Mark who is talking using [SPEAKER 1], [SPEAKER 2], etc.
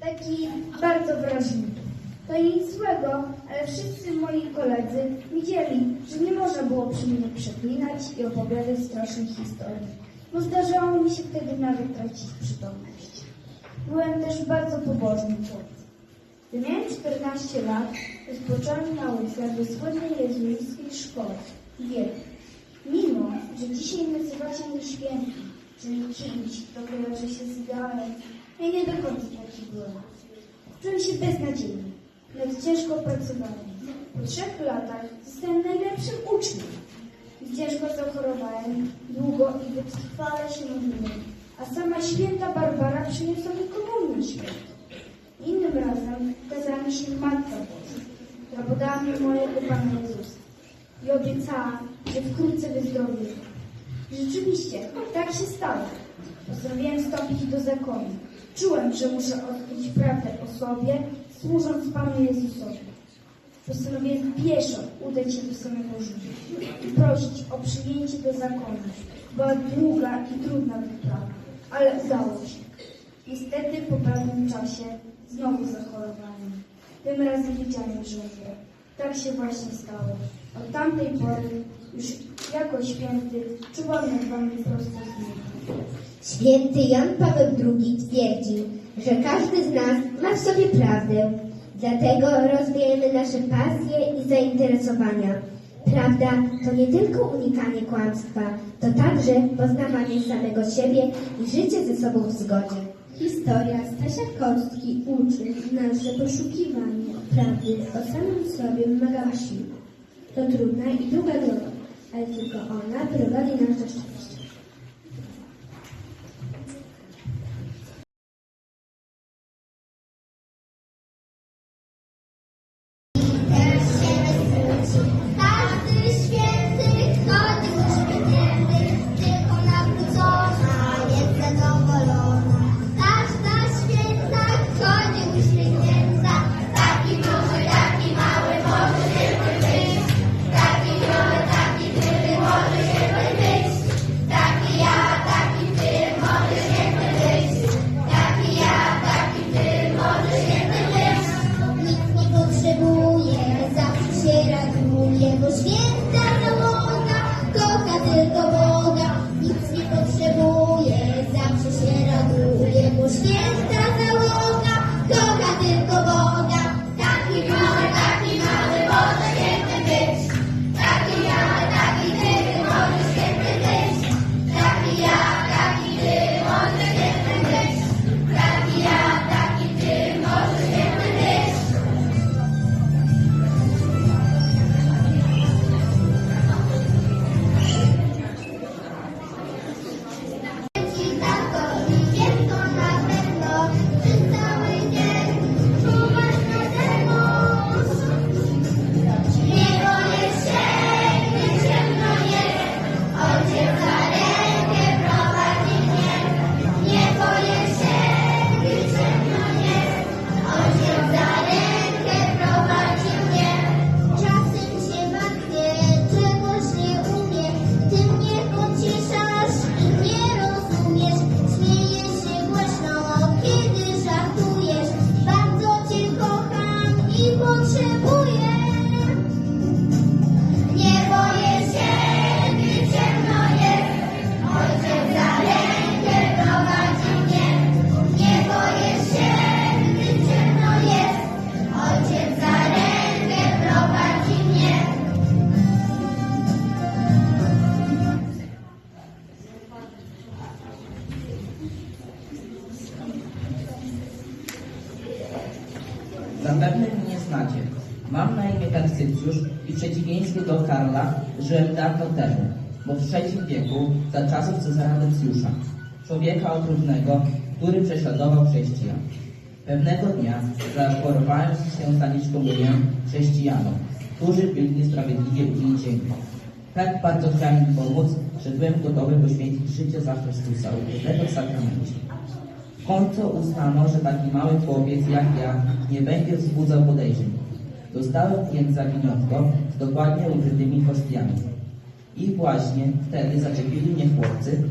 [SPEAKER 1] taki bardzo wrażliwy. To nic złego, ale wszyscy moi koledzy widzieli, że nie można było przy mnie przeklinać i opowiadać strasznych historii, bo zdarzało mi się wtedy nawet tracić przytomność. Byłem też bardzo pobożnym chłopcem. Gdy miałem 14 lat, rozpocząłem naukę we wschodniej jezuickiej szkole w Wiedniu. Mimo, że dzisiaj nazywacie mnie świętym, czyli kimś, kto kojarzy się z ideałem, ja nie do końca taki byłem. Czułem się beznadziejnie, nawet ciężko pracowałem. Po trzech latach zostałem najlepszym uczniem. Ciężko zachorowałem, długo i wytrwale się modliłem, a sama święta Barbara przyniosła mi komunię świętą. Innym razem ukazała mi się Matka Boża, która podała mi mojego Pana Jezusa i obiecała, że wkrótce wyzdrowię. Rzeczywiście, tak się stało. Postanowiłem wstąpić do zakonu. Czułem, że muszę odkryć prawdę o sobie, służąc Panu Jezusowi. Postanowiłem pieszo udać się do samego Rzymu i prosić o przyjęcie do zakonu. Była długa i trudna wyprawa, ale udało się. Niestety po pewnym czasie znowu zachorowałem. Tym razem wiedziałem, że umrę. Tak się właśnie stało. Od tamtej pory już jako święty czułam nad wami prosto.
[SPEAKER 2] Święty Jan Paweł II twierdził, że każdy z nas ma w sobie prawdę. Dlatego rozwijamy nasze pasje i zainteresowania. Prawda to nie tylko unikanie kłamstwa, to także poznawanie samego siebie i życie ze sobą w zgodzie.
[SPEAKER 3] Historia Stasia Kostki uczy nas, że poszukiwanie prawdy o samym sobie wymaga wysiłku. To trudna i długa droga, ale tylko ona prowadzi nas do szczęścia.
[SPEAKER 4] Bo święta załoga kocha tylko Boga.
[SPEAKER 5] Zapewne mnie znacie. Mam na imię Tarsycjusz i przeciwieństwie do Karla żyłem dawno temu, bo w III wieku za czasów Cezara Decjusza, człowieka okrutnego, który prześladował chrześcijan. Pewnego dnia zachorowałem się stanić komunię chrześcijanom, którzy byli niesprawiedliwie uwięzieni. Tak bardzo chciałem im pomóc, że byłem gotowy poświęcić życie za Chrystusa, ukrytego w sakramencie. W końcu uznano, że taki mały chłopiec jak ja nie będzie wzbudzał podejrzeń. Dostałem więc zawiniątko z dokładnie ukrytymi hostiami. I właśnie wtedy zaczepili mnie chłopcy,